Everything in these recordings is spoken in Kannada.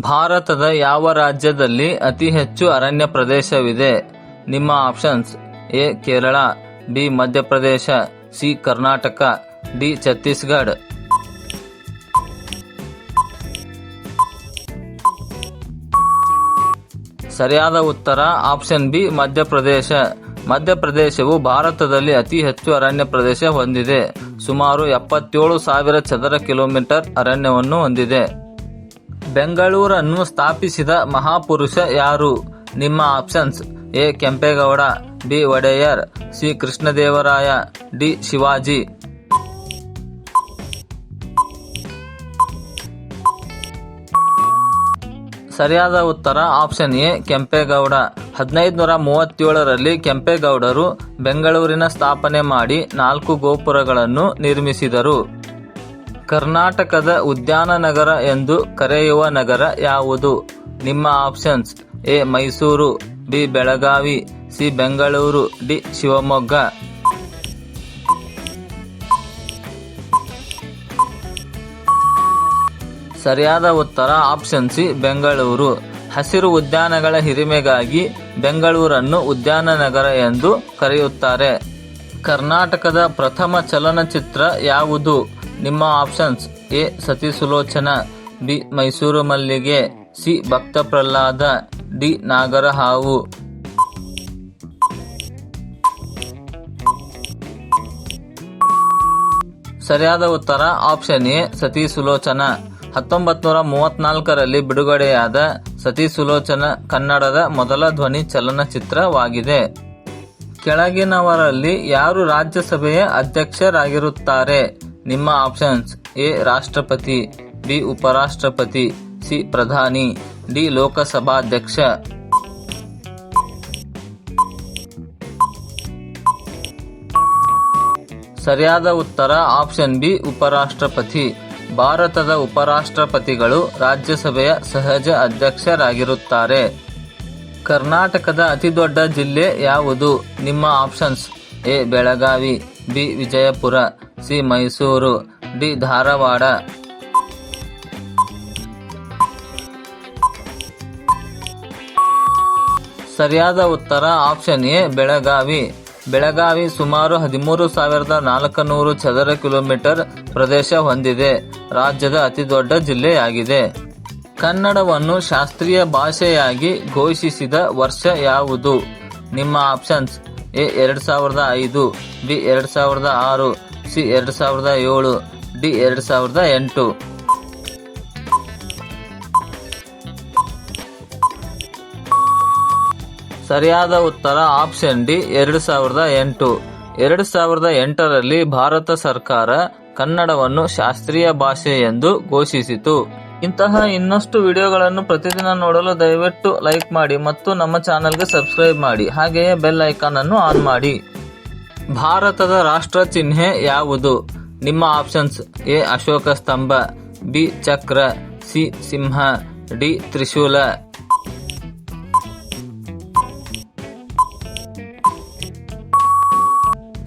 ಭಾರತದ ಯಾವ ರಾಜ್ಯದಲ್ಲಿ ಅತಿ ಹೆಚ್ಚು ಅರಣ್ಯ ಪ್ರದೇಶವಿದೆ? ನಿಮ್ಮ options A, Kerala, B, Madhya Pradesh, C, Karnataka, D, Chhattisgarh. ಸರಿಯಾದ ಉತ್ತರ, ಆಪ್ಷನ್ ಬಿ, ಮಧ್ಯಪ್ರದೇಶ. ಮಧ್ಯಪ್ರದೇಶವು ಭಾರತದಲ್ಲಿ ಅತಿ ಹೆಚ್ಚು ಅರಣ್ಯ ಪ್ರದೇಶ ಹೊಂದಿದೆ. ಸುಮಾರು ಎಪ್ಪತ್ತೇಳು ಸಾವಿರ ಚದರ ಕಿಲೋಮೀಟರ್ ಅರಣ್ಯವನ್ನು ಹೊಂದಿದೆ. ಬೆಂಗಳೂರನ್ನು ಸ್ಥಾಪಿಸಿದ ಮಹಾಪುರುಷ ಯಾರು? ನಿಮ್ಮ options. A. Kempegowda, B. Wodeyar, C. Krishnadevaraya, D. Shivaji. ಸರಿಯಾದ ಉತ್ತರ ಆಪ್ಷನ್ ಎ, ಕೆಂಪೇಗೌಡ. ಹದಿನೈದು ನೂರ ಮೂವತ್ತೇಳರಲ್ಲಿ ಕೆಂಪೇಗೌಡರು ಬೆಂಗಳೂರಿನ ಸ್ಥಾಪನೆ ಮಾಡಿ ನಾಲ್ಕು ಗೋಪುರಗಳನ್ನು ನಿರ್ಮಿಸಿದರು. ಕರ್ನಾಟಕದ ಉದ್ಯಾನ ನಗರ ಎಂದು ಕರೆಯುವ ನಗರ ಯಾವುದು? ನಿಮ್ಮ options, A, Mysuru, B, Belagavi, C, Bengaluru, D, Shivamogga. ಸರಿಯಾದ ಉತ್ತರ ಆಪ್ಷನ್ ಸಿ, ಬೆಂಗಳೂರು. ಹಸಿರು ಉದ್ಯಾನಗಳ ಹಿರಿಮೆಗಾಗಿ ಬೆಂಗಳೂರನ್ನು ಉದ್ಯಾನ ನಗರ ಎಂದು ಕರೆಯುತ್ತಾರೆ. ಕರ್ನಾಟಕದ ಪ್ರಥಮ ಚಲನಚಿತ್ರ ಯಾವುದು? ನಿಮ್ಮ ಆಪ್ಷನ್ಸ್ ಎ. ಸತಿ ಸುಲೋಚನ ಬಿ. ಮೈಸೂರು ಮಲ್ಲಿಗೆ ಸಿ. ಭಕ್ತ ಪ್ರಹ್ಲಾದ ಡಿ. ನಾಗರ ಹಾವು ಸರಿಯಾದ ಉತ್ತರ ಆಪ್ಷನ್ ಎ. ಸತಿ ಸುಲೋಚನ ಹತ್ತೊಂಬತ್ ನೂರ ಮೂವತ್ನಾಲ್ಕರಲ್ಲಿ ಬಿಡುಗಡೆಯಾದ ಸತಿ ಸುಲೋಚನ ಕನ್ನಡದ ಮೊದಲ ಧ್ವನಿ ಚಲನಚಿತ್ರವಾಗಿದೆ. ಕೆಳಗಿನವರಲ್ಲಿ ಯಾರು ರಾಜ್ಯಸಭೆಯ ಅಧ್ಯಕ್ಷರಾಗಿರುತ್ತಾರೆ? ನಿಮ್ಮ ಆಪ್ಷನ್ಸ್ ಎ ರಾಷ್ಟ್ರಪತಿ, ಬಿ ಉಪರಾಷ್ಟ್ರಪತಿ, ಸಿ ಪ್ರಧಾನಿ, ಡಿ ಲೋಕಸಭಾಧ್ಯಕ್ಷ. ಸರಿಯಾದ ಉತ್ತರ ಆಪ್ಷನ್ ಬಿ ಉಪರಾಷ್ಟ್ರಪತಿ. ಭಾರತದ ಉಪರಾಷ್ಟ್ರಪತಿಗಳು ರಾಜ್ಯಸಭೆಯ ಸಹಜ ಅಧ್ಯಕ್ಷರಾಗಿರುತ್ತಾರೆ. ಕರ್ನಾಟಕದ ಅತಿದೊಡ್ಡ ಜಿಲ್ಲೆ ಯಾವುದು? ನಿಮ್ಮ options A Belagavi, B Vijayapura. C Mysuru D Dharwad. ಸರಿಯಾದ ಉತ್ತರ ಆಪ್ಷನ್ ಎ, ಬೆಳಗಾವಿ. ಬೆಳಗಾವಿ ಸುಮಾರು ಹದಿಮೂರು ಸಾವಿರದ ನಾಲ್ಕುನೂರು ಚದರ ಕಿಲೋಮೀಟರ್ ಪ್ರದೇಶ ಹೊಂದಿದೆ. ರಾಜ್ಯದ ಅತಿದೊಡ್ಡ ಜಿಲ್ಲೆಯಾಗಿದೆ. ಕನ್ನಡವನ್ನು ಶಾಸ್ತ್ರೀಯ ಭಾಷೆಯಾಗಿ ಘೋಷಿಸಿದ ವರ್ಷ ಯಾವುದು? ನಿಮ್ಮ ಆಪ್ಷನ್ಸ್ ಎ, ಎರಡ್ ಸಾವಿರದ ಐದು, ಬಿ, ಎರಡ್ ಸಾವಿರದ ಆರು. ಸಿ ಎರಡು ಸಾವಿರದ ಏಳು, ಡಿ ಎರಡು ಸಾವಿರದ ಎಂಟು. ಸರಿಯಾದ ಉತ್ತರ ಆಪ್ಷನ್ ಡಿ ಎರಡು ಸಾವಿರದ ಎಂಟು. ಎರಡು ಸಾವಿರದ ಎಂಟರಲ್ಲಿ ಭಾರತ ಸರ್ಕಾರ ಕನ್ನಡವನ್ನು ಶಾಸ್ತ್ರೀಯ ಭಾಷೆ ಎಂದು ಘೋಷಿಸಿತು. ಇಂತಹ ಇನ್ನಷ್ಟು ವಿಡಿಯೋಗಳನ್ನು ಪ್ರತಿದಿನ ನೋಡಲು ದಯವಿಟ್ಟು ಲೈಕ್ ಮಾಡಿ ಮತ್ತು ನಮ್ಮ ಚಾನೆಲ್ಗೆ ಸಬ್ಸ್ಕ್ರೈಬ್ ಮಾಡಿ. ಹಾಗೆಯೇ ಬೆಲ್ ಐಕಾನ್ ಅನ್ನು ಆನ್ ಮಾಡಿ. ಭಾರತದ ರಾಷ್ಟ್ರ ಚಿಹ್ನೆ ಯಾವುದು? ನಿಮ್ಮ ಆಪ್ಷನ್ಸ್ ಎ, ಅಶೋಕ ಸ್ತಂಭ, ಬಿ, ಚಕ್ರ, ಸಿ, ಸಿಂಹ, ಡಿ, ತ್ರಿಶೂಲ.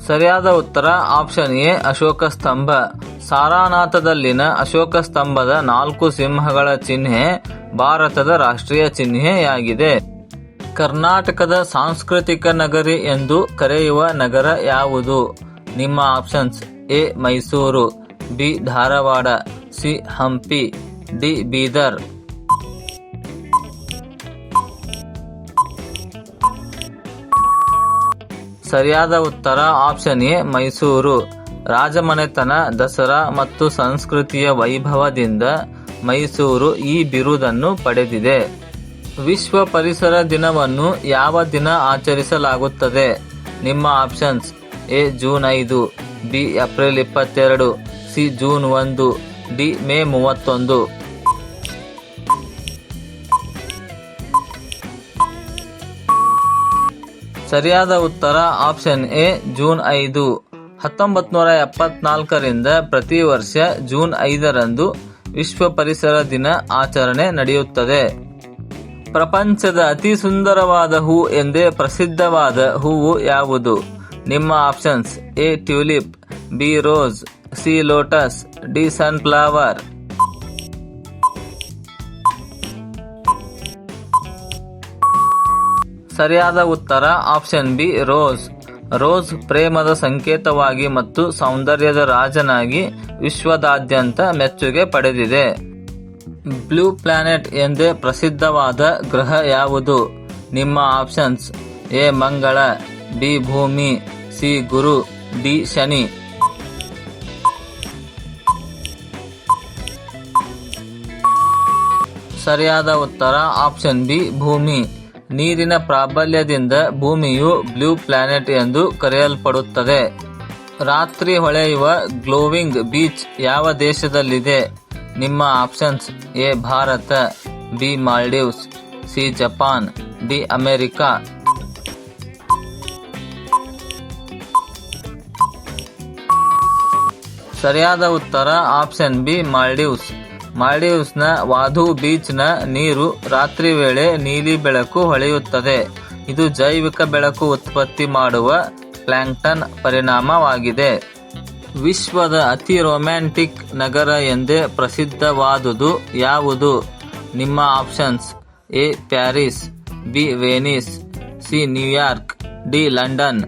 ಸರಿಯಾದ ಉತ್ತರ, ಆಪ್ಷನ್ ಎ, ಅಶೋಕ ಸ್ತಂಭ. ಸಾರಾನಾಥದಲ್ಲಿನ ಅಶೋಕ ಸ್ತಂಭದ ನಾಲ್ಕು ಸಿಂಹಗಳ ಚಿಹ್ನೆ ಭಾರತದ ರಾಷ್ಟ್ರೀಯ ಚಿಹ್ನೆಯಾಗಿದೆ. ಕರ್ನಾಟಕದ ಸಾಂಸ್ಕೃತಿಕ ನಗರಿ ಎಂದು ಕರೆಯುವ ನಗರ ಯಾವುದು? ನಿಮ್ಮ options A, Mysuru, B, Dharwad, C, Hampi, D, Bidar. ಸರಿಯಾದ ಉತ್ತರ ಆಪ್ಷನ್ ಎ, ಮೈಸೂರು. ರಾಜಮನೆತನ, ದಸರಾ ಮತ್ತು ಸಂಸ್ಕೃತಿಯ ವೈಭವದಿಂದ ಮೈಸೂರು ಈ ಬಿರುದನ್ನು ಪಡೆದಿದೆ. ವಿಶ್ವ ಪರಿಸರ ದಿನವನ್ನು ಯಾವ ದಿನ ಆಚರಿಸಲಾಗುತ್ತದೆ? ನಿಮ್ಮ ಆಪ್ಷನ್ಸ್ ಎ, ಜೂನ್ ಐದು, ಬಿ, ಏಪ್ರಿಲ್ ಇಪ್ಪತ್ತೆರಡು, ಸಿ, ಜೂನ್ ಒಂದು, ಡಿ, ಮೇ ಮೂವತ್ತೊಂದು. ಸರಿಯಾದ ಉತ್ತರ ಆಪ್ಷನ್ ಎ, ಜೂನ್ ಐದು. ಹತ್ತೊಂಬತ್ತು ನೂರ ಎಪ್ಪತ್ನಾಲ್ಕರಿಂದ ಪ್ರತಿ ವರ್ಷ ಜೂನ್ ಐದರಂದು ವಿಶ್ವ ಪರಿಸರ ದಿನ ಆಚರಣೆ ನಡೆಯುತ್ತದೆ. ಪ್ರಪಂಚದ ಅತಿ ಸುಂದರವಾದ ಹೂ ಎಂದೇ ಪ್ರಸಿದ್ಧವಾದ ಹೂವು ಯಾವುದು? ನಿಮ್ಮ options, A, tulip, B, rose, C, lotus, D, sunflower. ಸರಿಯಾದ ಉತ್ತರ, ಆಪ್ಷನ್ ಬಿ, ರೋಸ್. ರೋಸ್ ಪ್ರೇಮದ ಸಂಕೇತವಾಗಿ ಮತ್ತು ಸೌಂದರ್ಯದ ರಾಜನಾಗಿ ವಿಶ್ವದಾದ್ಯಂತ ಮೆಚ್ಚುಗೆ ಪಡೆದಿದೆ. ಬ್ಲೂ ಪ್ಲಾನೆಟ್ ಎಂದೇ ಪ್ರಸಿದ್ಧವಾದ ಗ್ರಹ ಯಾವುದು? ನಿಮ್ಮ ಆಪ್ಷನ್ಸ್ ಎ, ಮಂಗಳ, ಬಿ, ಭೂಮಿ, ಸಿ, ಗುರು, ಡಿ, ಶನಿ. ಸರಿಯಾದ ಉತ್ತರ ಆಪ್ಷನ್ ಬಿ, ಭೂಮಿ. ನೀರಿನ ಪ್ರಾಬಲ್ಯದಿಂದ ಭೂಮಿಯು ಬ್ಲೂ ಪ್ಲಾನೆಟ್ ಎಂದು ಕರೆಯಲ್ಪಡುತ್ತದೆ. ರಾತ್ರಿ ಹೊಳೆಯುವ ಗ್ಲೋವಿಂಗ್ ಬೀಚ್ ಯಾವ ದೇಶದಲ್ಲಿದೆ? ನಿಮ್ಮ options A Bharat B Maldives C Japan D America. ಸರಿಯಾದ ಉತ್ತರ ಆಪ್ಷನ್ ಬಿ ಮಾಲ್ಡೀವ್ಸ್ ಮಾಲ್ಡೀವ್ಸ್ನ ವಾಧು ಬೀಚ್ನ ನೀರು ರಾತ್ರಿ ವೇಳೆ ನೀಲಿ ಬೆಳಕು ಹೊಳೆಯುತ್ತದೆ. ಇದು ಜೈವಿಕ ಬೆಳಕು ಉತ್ಪತ್ತಿ ಮಾಡುವ ಪ್ಲಾಂಕ್ಟನ್ ಪರಿಣಾಮವಾಗಿದೆ. ವಿಶ್ವದ ಅತಿ ರೊಮ್ಯಾಂಟಿಕ್ ನಗರ ಎಂದೇ ಪ್ರಸಿದ್ಧವಾದುದು ಯಾವುದು? ನಿಮ್ಮ options A, Paris, B, Venice, C, New York, D, London.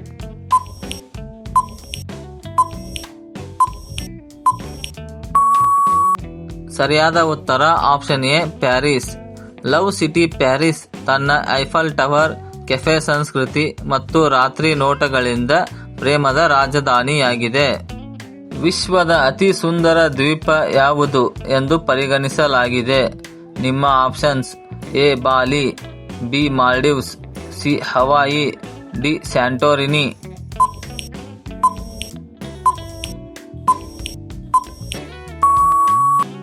ಸರಿಯಾದ ಉತ್ತರ option A, Paris. Love city Paris ತನ್ನ ಐಫಲ್ ಟವರ್, ಕೆಫೆ ಸಂಸ್ಕೃತಿ ಮತ್ತು ರಾತ್ರಿ ನೋಟಗಳಿಂದ ಪ್ರೇಮದ ರಾಜಧಾನಿಯಾಗಿದೆ. ವಿಶ್ವದ ಅತಿ ಸುಂದರ ದ್ವೀಪ ಯಾವುದು ಎಂದು ಪರಿಗಣಿಸಲಾಗಿದೆ. ನಿಮ್ಮ options A Bali, B Maldives, C Hawaii, D Santorini.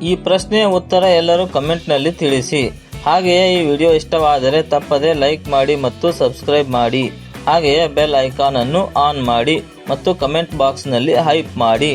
ಈ ಪ್ರಶ್ನೆಯ ಉತ್ತರ ಎಲ್ಲರೂ ಕಮೆಂಟ್ನಲ್ಲಿ ತಿಳಿಸಿ. ಹಾಗೆಯೇ ಈ ವಿಡಿಯೋ ಇಷ್ಟವಾದರೆ ತಪ್ಪದೆ ಲೈಕ್ ಮಾಡಿ ಮತ್ತು ಸಬ್ಸ್ಕ್ರೈಬ್ ಮಾಡಿ. ಹಾಗೆಯೇ ಬೆಲ್ ಐಕಾನ್ ಅನ್ನು ಆನ್ ಮಾಡಿ. ಮತ್ತು ಕಮೆಂಟ್ ಬಾಕ್ಸ್ನಲ್ಲಿ ಹೈಪ್ ಮಾಡಿ.